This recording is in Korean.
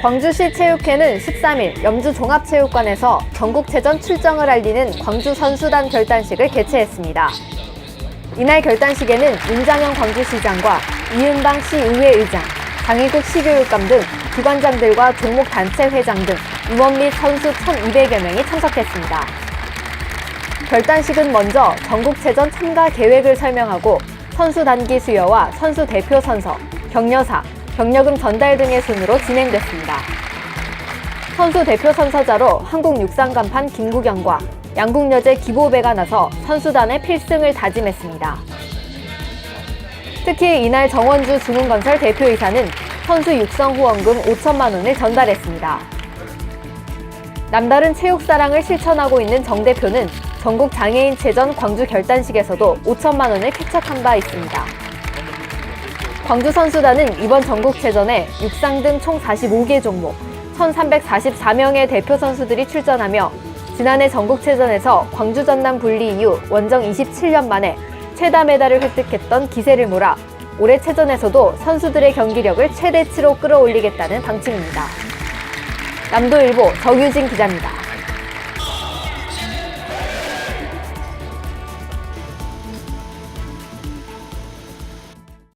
광주시 체육회는 13일 염주 종합체육관에서 전국체전 출정을 알리는 광주 선수단 결단식을 개최했습니다. 이날 결단식에는 윤장현 광주시장과 이은방 시의회 의장, 장희국 시교육감 등 기관장들과 종목 단체 회장 등 임원 및 선수 1,200여 명이 참석했습니다. 결단식은 먼저 전국체전 참가 계획을 설명하고 선수 단기 수여와 선수 대표 선서, 격려사, 경력금 전달 등의 순으로 진행됐습니다. 선수 대표 선서자로 한국 육상 간판 김구경과 양국 여제 기보배가 나서 선수단의 필승을 다짐했습니다. 특히 이날 정원주 중흥건설 대표이사는 선수 육성 후원금 5천만 원을 전달했습니다. 남다른 체육 사랑을 실천하고 있는 정 대표는 전국 장애인 체전 광주 결단식에서도 5천만 원을 쾌척한 바 있습니다. 광주 선수단은 이번 전국체전에 육상 등 총 45개 종목, 1,344명의 대표 선수들이 출전하며 지난해 전국체전에서 광주 전남 분리 이후 원정 27년 만에 최다 메달을 획득했던 기세를 몰아 올해 체전에서도 선수들의 경기력을 최대치로 끌어올리겠다는 방침입니다. 남도일보 정유진 기자입니다.